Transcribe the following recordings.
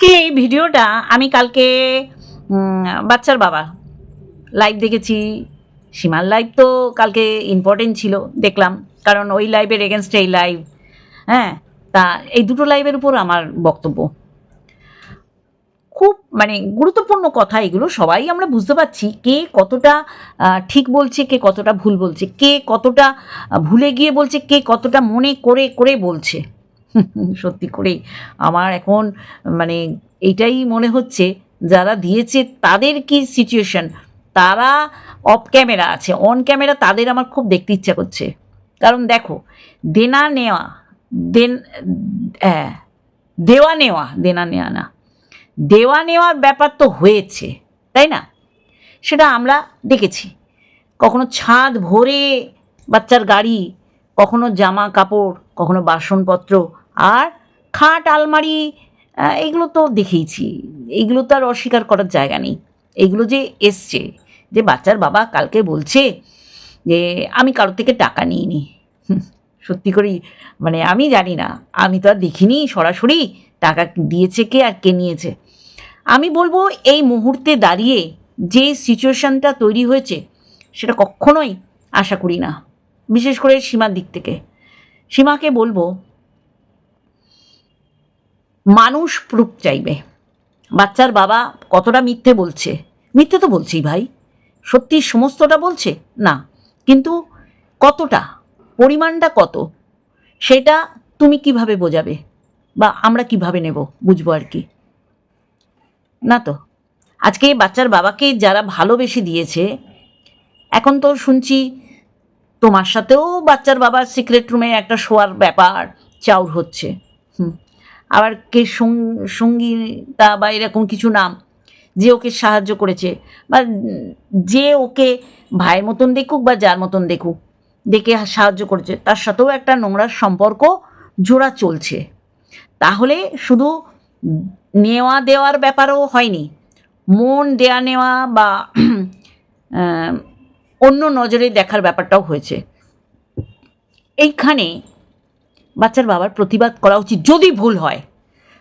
আজকে এই ভিডিওটা আমি কালকে বাচ্চার বাবা লাইভ দেখেছি। সীমার লাইভ তো কালকে ইম্পর্টেন্ট ছিল, দেখলাম। কারণ ওই লাইভের এগেনস্টে এই লাইভ হ্যাঁ? তা এই দুটো লাইভের উপর আমার বক্তব্য। খুব মানে গুরুত্বপূর্ণ কথা এগুলো, সবাই আমরা বুঝতে পারছি কে কতটা ঠিক বলছে, কে কতটা ভুল বলছে, কে কতটা ভুলে গিয়ে বলছে, কে কতটা মনে করে করে বলছে। সত্যি করেই। আমার এখন মানে এইটাই মনে হচ্ছে, যারা দিয়েছে তাদের কি সিচুয়েশন তারা অফ ক্যামেরা আছে অন ক্যামেরা তাদের আমার খুব দেখতে ইচ্ছা করছে। কারণ দেখো, দেনা নেওয়া, দেন হ্যাঁ দেওয়া নেওয়া, দেনা নেওয়া না। দেওয়া নেওয়ার ব্যাপার তো হয়েছে, তাই না? সেটা আমরা দেখেছি। কখনো ছাদ ভরে বাচ্চার গাড়ি, কখনো জামা কাপড়, কখনো বাসনপত্র আর খাট, আলমারি এগুলো তো দেখেইছি। এইগুলো তো আর অস্বীকার করার জায়গা নেই। এইগুলো যে এসছে, যে বাচ্চার বাবা কালকে বলছে যে, আমি কারোর থেকে টাকা নিইনি। সত্যি করেই মানে আমি জানি না। আমি তো আর দেখিনি সরাসরি টাকা দিয়েছে কে আর কে নিয়েছে। আমি বলব এই মুহূর্তে দাঁড়িয়ে যে সিচুয়েশানটা তৈরি হয়েছে, সেটা কখনোই আশা করি না। বিশেষ করে সীমার দিক থেকে। সীমাকে বলব মানুষ প্রুফ চাইবে। বাচ্চার বাবা কতটা মিথ্যে বলছে? মিথ্যে তো বলছি ভাই। সত্যি সমস্তটা বলছে? না। কিন্তু কতটা? পরিমাণটা কত? সেটা তুমি কীভাবে বোঝাবে? বা আমরা কীভাবে নেব, বুঝব আর কি। না তো। আজকে বাচ্চার বাবাকে যারা ভালোবেসে দিয়েছে, এখন তো শুনছি তোমার সাথেও বাচ্চার বাবার সিক্রেট রুমে একটা শোয়ার ব্যাপার চাউর হচ্ছে। আবার কে সঙ্গীতা বা এরকম কিছু নাম যে ওকে সাহায্য করেছে বা যে ওকে ভাইয়ের মতন দেখুক বা যার মতন দেখুক, দেখে সাহায্য করেছে, তার সাথেও একটা নোংরা সম্পর্ক জোড়া চলছে। তাহলে শুধু নেওয়া দেওয়ার ব্যাপারও হয়নি, মন দেয়া নেওয়া বা অন্য নজরে দেখার ব্যাপারটাও হয়েছে। এইখানে বাচ্চার বাবার প্রতিবাদ করা উচিত যদি ভুল হয়।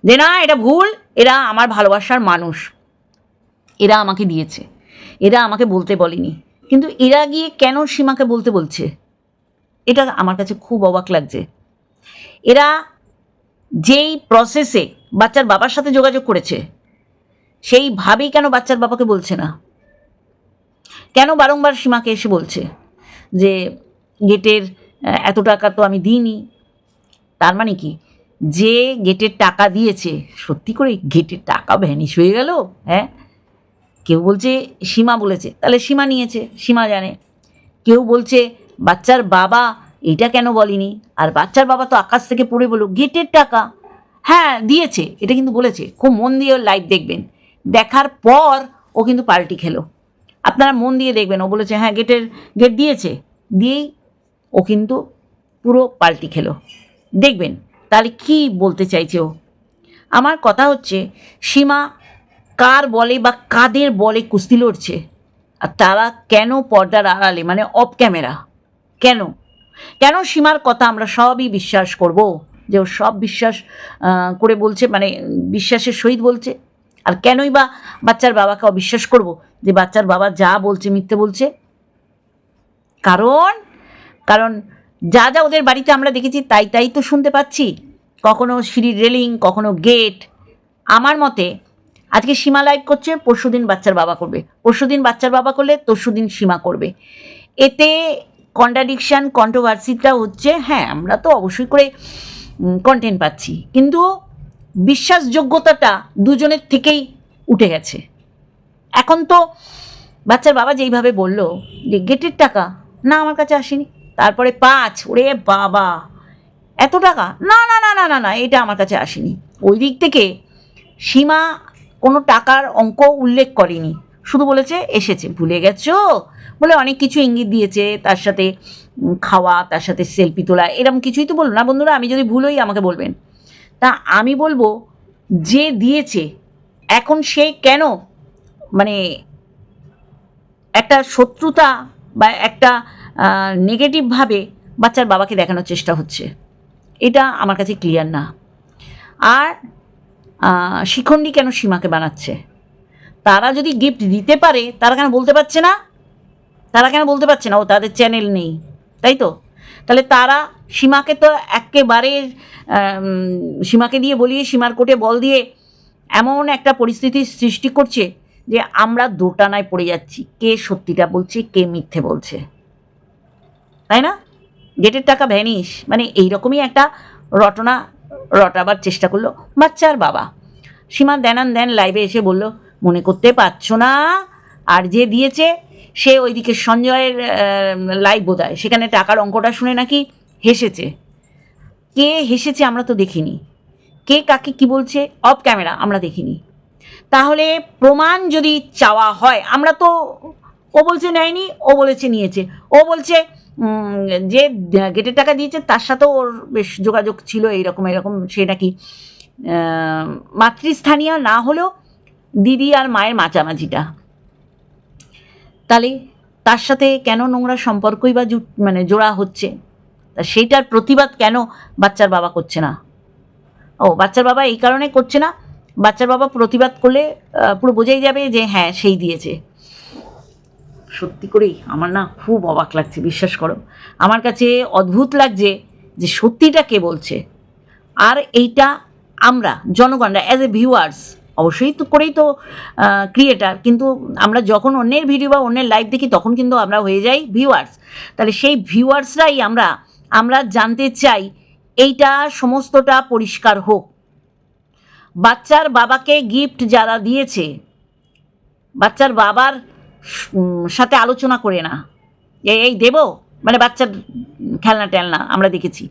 যে না, এটা ভুল, এরা আমার ভালোবাসার মানুষ। এরা আমাকে দিয়েছে। এরা আমাকে বলতে বলেনি। কিন্তু এরা গিয়ে কেন সীমাকে বলতে বলছে? এটা আমার কাছে খুব অবাক লাগছে। এরা যেই প্রসেসে বাচ্চার বাবার সাথে যোগাযোগ করেছে, সেইভাবেই কেন বাচ্চার বাবাকে বলছে না? কেন বারংবার সীমাকে এসে বলছে যে, গেটের এত টাকা তো আমি দিইনি তার মানে কি? যে গেটের টাকা দিয়েছে, সত্যি করে গেটের টাকা ভ্যানিশ হয়ে গেল? হ্যাঁ? কেউ বলছে সীমা বলেছে, তাহলে সীমা নিয়েছে, সীমা জানে। কেউ বলছে বাচ্চার বাবা এটা কেন বলেনি? আর বাচ্চার বাবা তো আকাশ থেকে পড়ে বলল গেটের টাকা? হ্যাঁ দিয়েছে, এটা কিন্তু বলেছে। খুব মন দিয়ে ওর লাইভ দেখবেন। দেখার পর ও কিন্তু পাল্টি খেলো। আপনারা মন দিয়ে দেখবেন, ও বলেছে হ্যাঁ গেটের, গেট দিয়েছে। দিয়েই ও কিন্তু পুরো পাল্টি খেলো। দেখবেন, তাহলে কি বলতে চাইছে ও? আমার কথা হচ্ছে, সীমা কার বলে বা কাদের বলে কুস্তি লড়ছে? আর তারা কেন পর্দার আড়ালে মানে অফ ক্যামেরা কেন? কেন সীমার কথা আমরা সবই বিশ্বাস করব? যে ও সব বিশ্বাস করে বলছে মানে বিশ্বাসের সহিত বলছে? আর কেনই বা বাচ্চার বাবাকে অবিশ্বাস করব যে বাচ্চার বাবা যা বলছে, মিথ্যে বলছে? কারণ কারণ যা যা ওদের বাড়িতে আমরা দেখেছি, তাই তাই তো শুনতে পাচ্ছি। কখনো সিঁড়ির রেলিং, কখনো গেট। আমার মতে, আজকে সীমা লাইভ করছে, পরশু দিন বাচ্চার বাবা করবে। পরশু দিন বাচ্চার বাবা করলে, তরশু দিন সীমা করবে। এতে কন্ট্রাডিকশান কন্ট্রোভার্সিটা হচ্ছে হ্যাঁ আমরা তো অবশ্যই করে কন্টেন্ট পাচ্ছি। কিন্তু বিশ্বাসযোগ্যতাটা দুজনের থেকেই উঠে গেছে। এখন তো বাচ্চার বাবা যেইভাবে বলল যে, গেটের টাকা? না, আমার কাছে আসেনি। তারপরে পাঁচ, ওরে বাবা। এত টাকা? না না না না না না, এটা আমার কাছে আসেনি। ওই দিক থেকে সীমা কোনো টাকার অঙ্ক উল্লেখ করেনি। শুধু বলেছে, এসেছে, ভুলে গেছো? বলে অনেক কিছু ইঙ্গিত দিয়েছে, তার সাথে খাওয়া, তার সাথে সেলফি তোলা এরকম কিছুই তো বলল না। বন্ধুরা, আমি যদি ভুল হই, আমাকে বলবেন। তা আমি বলব, যে দিয়েছে, এখন সে কেন মানে একটা শত্রুতা বা একটা নেগেটিভভাবে বাচ্চার বাবাকে দেখানোর চেষ্টা হচ্ছে। এটা আমার কাছে ক্লিয়ার না। আর শিখণ্ডী কেন সীমাকে বানাচ্ছে? তারা যদি গিফট দিতে পারে, তারা কেন বলতে পারছে না? তারা কেন বলতে পারছে না? ও তাদের চ্যানেল নেই, তাই তো? তাহলে তারা সীমাকে তো একেবারে সীমাকে দিয়ে বলিয়ে, সীমার কোটে বল দিয়ে এমন একটা পরিস্থিতির সৃষ্টি করছে যে আমরা দোটানায় পড়ে যাচ্ছি। কে সত্যিটা বলছে, কে মিথ্যে বলছে? তাই না? গেটের টাকা ভ্যানিশ। মানে এইরকমই একটা রটনা রটাবার চেষ্টা করল বাচ্চার বাবা। সীমা দেনান দেন লাইভে এসে বলল, মনে করতে পারছ না? আর যে দিয়েছে, সে ওইদিকে সঞ্জয়ের লাইভ বোধ সেখানে টাকার অঙ্কটা শুনে নাকি হেসেছে। কে হেসেছে আমরা তো দেখিনি। কে কাকে কি বলছে অফ ক্যামেরা আমরা দেখিনি। তাহলে প্রমাণ যদি চাওয়া হয়, আমরা তো ও বলছে নেয়নি, ও বলেছে নিয়েছে। ও বলছে যে গেটের টাকা দিয়েছে, তার সাথেও ওর বেশ যোগাযোগ ছিল এইরকম, এরকম, সে নাকি মাতৃস্থানীয় না হলেও দিদি আর মায়ের মাচামাচিটা। তাহলে তার সাথে কেন নোংরা সম্পর্কই বা জুট মানে জোড়া হচ্ছে? তা সেইটার প্রতিবাদ কেন বাচ্চার বাবা করছে না? ও, বাচ্চার বাবা এই কারণে করছে না। বাচ্চার বাবা প্রতিবাদ করলে পুরো বোঝাই যাবে যে হ্যাঁ সেই দিয়েছে। সত্যি করেই আমার না খুব অবাক লাগছে, বিশ্বাস করো। আমার কাছে অদ্ভুত লাগছে যে সত্যিটা কে বলছে। আর এইটা আমরা, জনগণরা অ্যাজ এ ভিউয়ার্স অবশ্যই তো করেই তো ক্রিয়েটার কিন্তু আমরা যখন অন্যের ভিডিও বা অন্যের লাইভ দেখি, তখন কিন্তু আমরা হয়ে যাই ভিউয়ার্স তাহলে সেই ভিউয়ার্সরাই আমরা আমরা জানতে চাই এইটা সমস্তটা পরিষ্কার হোক। বাচ্চার বাবাকে গিফট যারা দিয়েছে, বাচ্চার বাবার সাথে আলোচনা করে না। এই দেব? মানে বাচ্চার খেলনা টেলনা, আমরা দেখেছি।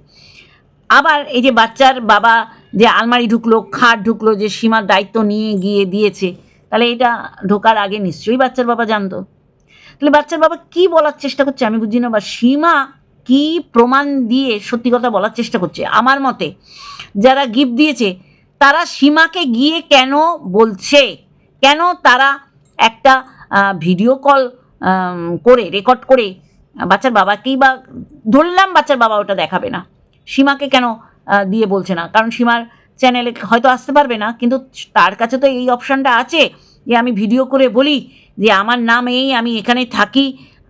আবার এই যে বাচ্চার বাবা যে আলমারি ঢুকলো, খাট ঢুকলো, যে সীমার দায়িত্ব নিয়ে গিয়ে দিয়েছে, তাহলে এটা ঢোকার আগে নিশ্চয়ই বাচ্চার বাবা জানতো। তাহলে বাচ্চার বাবা কি বলার চেষ্টা করছে আমি বুঝি না, বা সীমা কি প্রমাণ দিয়ে সত্যি কথা বলার চেষ্টা করছে? আমার মতে, যারা গিফট দিয়েছে, তারা সীমাকে গিয়ে কেন বলছে? কেন তারা একটা ভিডিও কল করে রেকর্ড করে বাচ্চার বাবাকেই বা ধরলাম বাচ্চার বাবা ওটা দেখাবে না। সীমাকে কেন দিয়ে বলছে না? কারণ সীমার চ্যানেলে হয়তো আসতে পারবে না, কিন্তু তার কাছে তো এই অপশানটা আছে যে আমি ভিডিও করে বলি যে আমার নাম এই, আমি এখানে থাকি,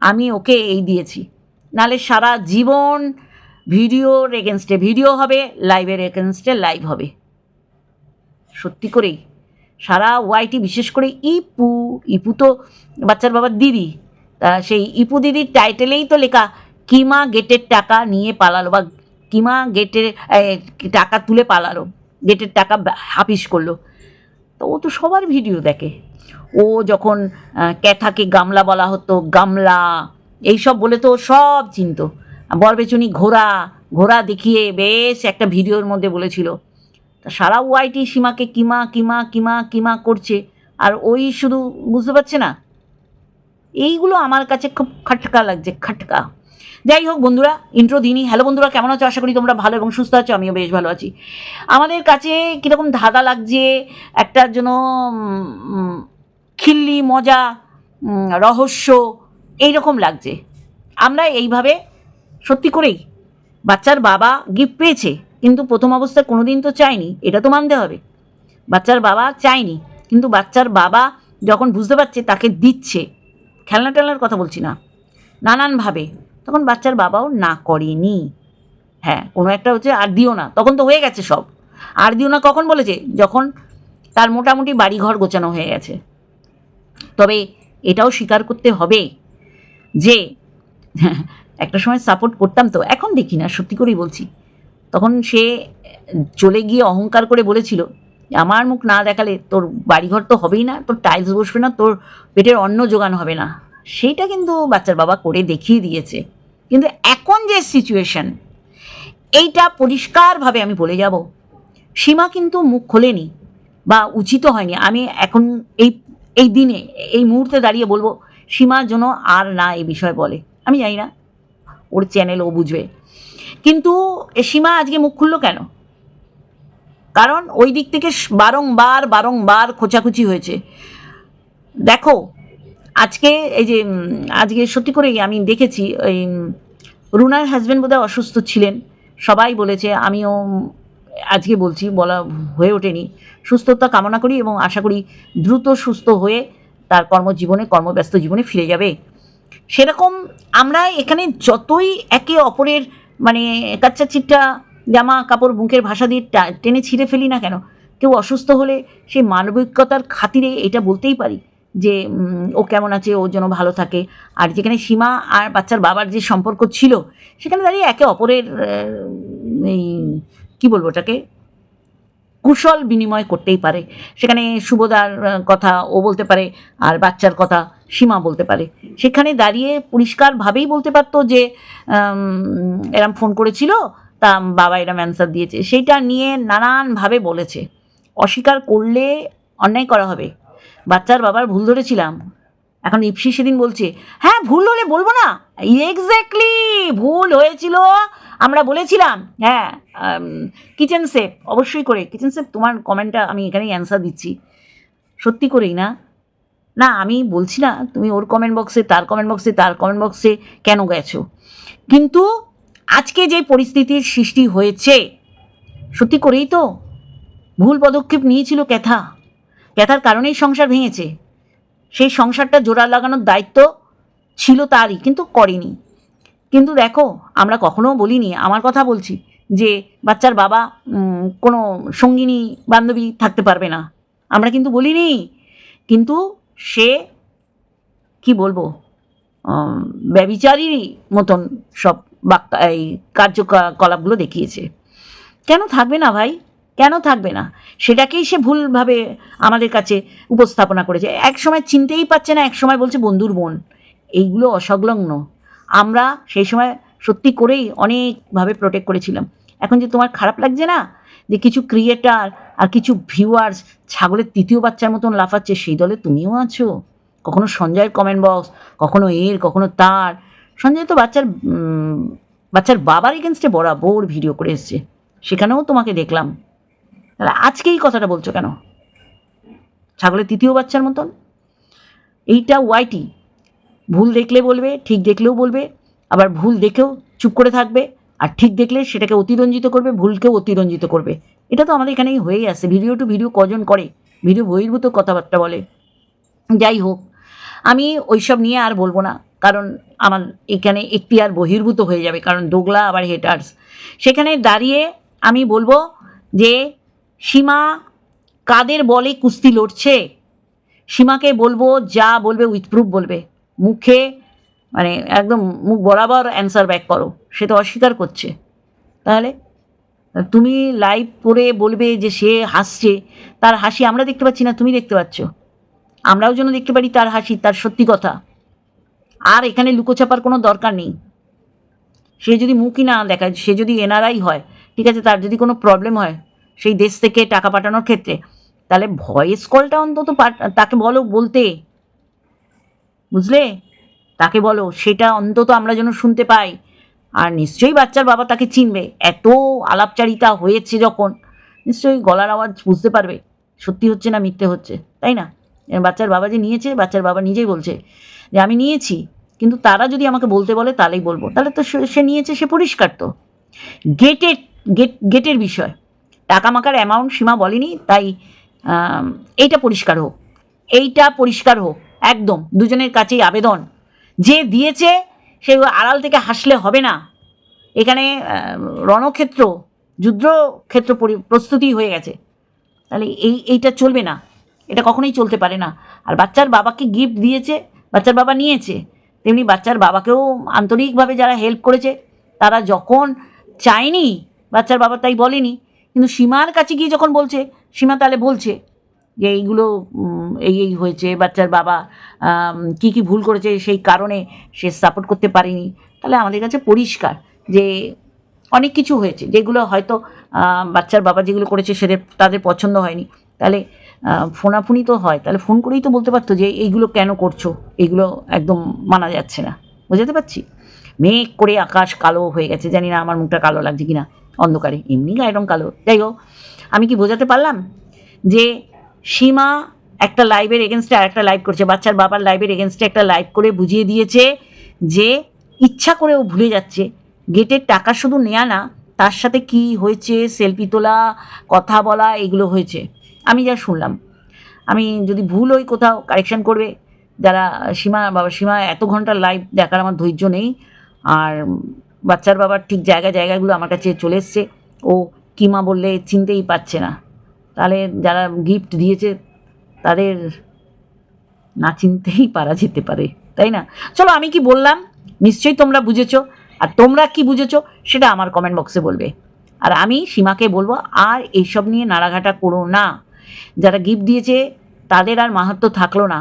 আমি ওকে এই দিয়েছি। নালে সারা জীবন ভিডিওর এগেনস্টে ভিডিও হবে লাইভের এগেনস্টে লাইভ হবে। সত্যি করেই। সারা ওয়াইটি বিশেষ করে ইপু ইপু তো বাচ্চার বাবার দিদি, তা সেই ইপু দিদির টাইটেলেই তো লেখা, কিমা গেটের টাকা নিয়ে পালালো বা কিমা গেটের টাকা তুলে পালালো, গেটের টাকা হাফিস করল। তো ও তো সবার ভিডিও দেখে। ও যখন ক্যাথাকে গামলা বলা হতো, গামলা এইসব বলে তো সব চিনতো। বরবেচুনি ঘোড়া ঘোড়া দেখিয়ে বেশ একটা ভিডিওর মধ্যে বলেছিল। সারা ওয়াইটি সীমাকে কিমা কিমা কিমা কিমা করছে। আর ওই শুধু বুঝতে পারছে না? এইগুলো আমার কাছে খুব খাটকা লাগছে, খাটকা। যাই হোক বন্ধুরা ইন্ট্রো দিনই হ্যালো বন্ধুরা, কেমন আছো? আশা করি তোমরা ভালো এবং সুস্থ আছো, আমিও বেশ ভালো আছি। আমাদের কাছে কীরকম ধাঁধা লাগছে একটা যেন খিল্লি, মজা রহস্য, এইরকম লাগছে। আমরা এইভাবে সত্যি করেই বাচ্চার বাবা গিফট পেয়েছে। কিন্তু প্রথম অবস্থায় কোনো দিন তো চায়নি, এটা তো মানতে হবে। বাচ্চার বাবা চায়নি, কিন্তু বাচ্চার বাবা যখন বুঝতে পারছে, তাকে দিচ্ছে। খেলনা টেলনার কথা বলছি না, নানানভাবে। তখন বাচ্চার বাবাও না করেনি। হ্যাঁ কোনো একটা হচ্ছে আর দিও না, তখন তো হয়ে গেছে সব। আর দিও না কখন বলেছে? যখন তার মোটামুটি বাড়িঘর গোছানো হয়ে গেছে। তবে এটাও স্বীকার করতে হবে যে, একটা সময় সাপোর্ট করতাম তো, এখন দেখি না, সত্যি করেই বলছি। তখন সে চলে গিয়ে অহংকার করে বলেছিল, আমার মুখ না দেখালে তোর বাড়িঘর তো হবেই না, তোর টাইলস বসবে না, তোর পেটের অন্ন জোগান হবে না। সেইটা কিন্তু বাচ্চার বাবা করে দেখিয়ে দিয়েছে। কিন্তু এখন যে সিচুয়েশন এইটা পরিষ্কারভাবে আমি বলে যাব, সীমা কিন্তু মুখ খোলেনি বা উচিত হয়নি। আমি এখন এই এই দিনে, এই মুহূর্তে দাঁড়িয়ে বলব, সীমা যেন আর না এই বিষয়ে বলে। আমি জানি না, ওর চ্যানেল ও বুঝবে। কিন্তু সীমা আজকে মুখ খুললো কেন? কারণ ওই দিক থেকে বারংবার বারংবার খোঁচাখুচি হয়েছে। দেখো, আজকে এই যে আজকে সত্যি করেই আমি দেখেছি, ওই রুনার হাজব্যান্ড বোধহয় অসুস্থ ছিলেন। সবাই বলেছে, আমিও আজকে বলছি, বলা হয়ে ওঠেনি। সুস্থতা কামনা করি এবং আশা করি দ্রুত সুস্থ হয়ে তার কর্মজীবনে, কর্মব্যস্ত জীবনে ফিরে যাবে। সেরকম আমরা এখানে যতই একে অপরের মানে কাচ্চা চিট্টা জামা কাপড় বুকের ভাষা দিয়ে টেনে ছিঁড়ে ফেলি না কেন? কেউ অসুস্থ হলে সেই মানবিকতার খাতিরে এটা বলতেই পারি যে ও কেমন আছে, ও যেন ভালো থাকে। আর যেখানে সীমা আর বাচ্চার বাবার যে সম্পর্ক ছিল, সেখানে দাঁড়িয়ে একে অপরের এই, কী বলব ওটাকে? কুশল বিনিময় করতেই পারে। সেখানে শুভদার কথা ও বলতে পারে, আর বাচ্চার কথা সীমা বলতে পারে। সেখানে দাঁড়িয়ে পরিষ্কারভাবেই বলতে পারতো যে এরম ফোন করেছিল, তা বাবা এরম অ্যান্সার দিয়েছে। সেইটা নিয়ে নানানভাবে বলেছে। অস্বীকার করলে অন্যায় করা হবে। বাচ্চার বাবার ভুল ধরেছিলাম। এখন ইপসি সেদিন বলছে হ্যাঁ ভুল হলে বলব না। এক্স্যাক্টলি ভুল হয়েছিল, আমরা বলেছিলাম। হ্যাঁ কিচেন সেফ অবশ্যই করে। কিচেন সেফ তোমার কমেন্টটা আমি এখানেই অ্যান্সার দিচ্ছি। সত্যি করেই না। না, আমি বলছি না, তুমি ওর কমেন্ট বক্সে তার কমেন্ট বক্সে তার কমেন্ট বক্সে কেন গেছো? কিন্তু আজকে যে পরিস্থিতির সৃষ্টি হয়েছে, সত্যি করেই তো ভুল পদক্ষেপ নিয়েছিল ক্যাথা। ক্যাথার কারণেই সংসার ভেঙেছে। সেই সংসারটা জোড়া লাগানোর দায়িত্ব ছিল তারই, কিন্তু করেনি। কিন্তু দেখো, আমরা কখনো বলিনি, আমার কথা বলছি যে বাচ্চার বাবা কোনো সঙ্গিনী বান্ধবী থাকতে পারবে না। আমরা কিন্তু বলিনি। কিন্তু সে কি বলব উম, ব্যভিচারীরই মতন সব বাক্কা এই কার্যকলাপগুলো দেখিয়েছে। কেন থাকবে না ভাই? কেন থাকবে না? সেটাকেই সে ভুলভাবে আমাদের কাছে উপস্থাপনা করেছে। এক সময় চিনতেই পারছে না এক সময় বলছে বন্ধুর বোন এইগুলো অসংলগ্ন। আমরা সেই সময় সত্যি করেই অনেকভাবে প্রোটেক্ট করেছিলাম। এখন যে তোমার খারাপ লাগছে না? যে কিছু ক্রিয়েটার আর কিছু ভিউয়ার্স ছাগলের তৃতীয় বাচ্চার মতন লাফাচ্ছে, সেই দলে তুমিও আছো। কখনো সঞ্জয়ের কমেন্ট বক্স কখনো এর, কখনো তার। সঞ্জয় তো বাচ্চার বাচ্চার বাবার এগেনস্টে বরাবর ভিডিও করে এসছে। সেখানেও তোমাকে দেখলাম। তাহলে আজকে এই কথাটা বলছো কেন? ছাগলের তৃতীয় বাচ্চার মতন? এইটা ওয়াইটি ভুল দেখলে বলবে, ঠিক দেখলেও বলবে, আবার ভুল দেখেও চুপ করে থাকবে। আর ঠিক দেখলে সেটাকে অতিরঞ্জিত করবে, ভুলকেও অতিরঞ্জিত করবে। এটা তো আমাদের এখানেই হয়েই আসছে ভিডিও টু ভিডিও কজন করে? ভিডিও বহির্ভূত কথাবার্তা বলে। যাই হোক, আমি ওইসব নিয়ে আর বলব না। কারণ আমার এখানে একটি আর বহির্ভূত হয়ে যাবে। কারণ দোগলা আবার হেটার্স সেখানে দাঁড়িয়ে আমি বলব যে, সীমা কাদের বলে কুস্তি লড়ছে? সীমাকে বলব, যা বলবে উইথ প্রুফ বলবে। মুখে মানে একদম মুখ বরাবর অ্যান্সার ব্যাক করো। সে তো অস্বীকার করছে। তাহলে? তুমি লাইভ করে বলবে যে সে হাসছে, তার হাসি আমরা দেখতে পাচ্ছি না, তুমি দেখতে পাচ্ছ। আমরাও যেন দেখতে পারি তার হাসি, তার সত্যি কথা। আর এখানে লুকোচাপার কোনো দরকার নেই। সে যদি মুখই না দেখায়, সে যদি এনআরআই হয়, ঠিক আছে, তার যদি কোনো প্রবলেম হয় সেই দেশ থেকে টাকা পাঠানোর ক্ষেত্রে, তাহলে ভয়েস কলটা অন্তত তাকে বলো বলতে। বুঝলে? তাকে বলো, সেটা অন্তত আমরা যেন শুনতে পাই। আর নিশ্চয়ই বাচ্চার বাবা তাকে চিনবে। এত আলাপচারিতা হয়েছে যখন, নিশ্চয়ই গলার আওয়াজ বুঝতে পারবে। সত্যি হচ্ছে না, মিথ্যে হচ্ছে, তাই না? বাচ্চার বাবা যে নিয়েছে, বাচ্চার বাবা নিজেই বলছে যে, আমি নিয়েছি, কিন্তু তারা যদি আমাকে বলতে বলে, তাহলেই বলব। তাহলে তো সে- নিয়েছে, সে পরিষ্কার তো। গেটের, গেট, গেটের বিষয়। টাকা মাকার অ্যামাউন্ট সীমা বলেনি, তাই এইটা পরিষ্কার হোক। এইটা পরিষ্কার হোক, একদম। দুজনের কাছেই আবেদন। যে দিয়েছে, সে আড়াল থেকে হাসলে হবে না। এখানে রণক্ষেত্র, যুদ্ধক্ষেত্র পরি- প্রস্তুতি হয়ে গেছে। তাহলে এই, এইটা চলবে না। এটা কখনোই চলতে পারে না। আর বাচ্চার বাবাকে গিফট দিয়েছে, বাচ্চার বাবা নিয়েছে, তেমনি বাচ্চার বাবাকেও আন্তরিকভাবে যারা হেল্প করেছে, তারা যখন চায়নি, বাচ্চার বাবা তাই বলেনি, কিন্তু সীমার কাছে গিয়ে যখন বলছে, সীমা তাহলে বলছে যে এইগুলো এই এই হয়েছে, বাচ্চার বাবা কি কি ভুল করেছে সেই কারণে সে সাপোর্ট করতে পারেনি। তাহলে আমাদের কাছে পরিষ্কার যে অনেক কিছু হয়েছে, যেগুলো হয়তো বাচ্চার বাবা যেগুলো করেছে সেদের তাদের পছন্দ হয়নি। তাহলে ফোনাফুনি তো হয়, তাহলে ফোন করেই তো বলতে পারতো যে এইগুলো কেন করছ? এইগুলো একদম মানা যাচ্ছে না। বুঝতে পারছি? মেঘ করে আকাশ কালো হয়ে গেছে, জানি না আমার মুখটা কালো লাগছে কি না অন্ধকারে, এমনি গায়ের রং কালো। যাই হোক, আমি কি বোঝাতে পারলাম? যে সীমা একটা লাইভের এগেনস্টে আর একটা লাইভ করছে, বাচ্চার বাবার লাইভের এগেনস্টে একটা লাইভ করে বুঝিয়ে দিয়েছে যে ইচ্ছা করে ও ভুলে যাচ্ছে। গেটের টাকা শুধু নেয়া না, তার সাথে কি হয়েছে সেলফি তোলা, কথা বলা, এগুলো হয়েছে। আমি যা শুনলাম, আমি যদি ভুল হই কোথাও কারেকশান করবে। যারা সীমা, বাবা সীমা এত ঘণ্টা লাইভ দেখার আমার ধৈর্য নেই। আর বাচ্চার বাবার ঠিক জায়গা, জায়গাগুলো আমার কাছে চলে এসছে। ও কিমা বললে চিনতেই পারছে না। তাহলে যারা গিফট দিয়েছে, তাদের না চিনতেই পারা যেতে পারে, তাই না? চলো আমি কি বললাম? নিশ্চয়ই তোমরা বুঝেছ। আর তোমরা কি বুঝেছ, সেটা আমার কমেন্ট বক্সে বলবে। আর আমি সীমাকে বলব, আর এইসব নিয়ে নাড়াঘাটা করো না। যারা গিফট দিয়েছে, তাদের আর মাহাত্ম থাকল না।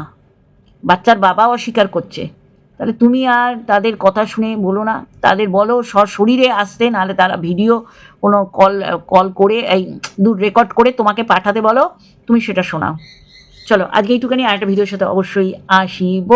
বাচ্চার বাবাও অস্বীকার করছে। তাহলে তুমি আর তাদের কথা শুনে বলো না। তাদের বলো সশরীরে আসতে, নাহলে তারা ভিডিও কোনো কল কল করে, এই দূর রেকর্ড করে তোমাকে পাঠাতে বলো। তুমি সেটা শোনাও। চলো, আজকে এইটুখানি, আরেকটা ভিডিওর সাথে অবশ্যই আসিব।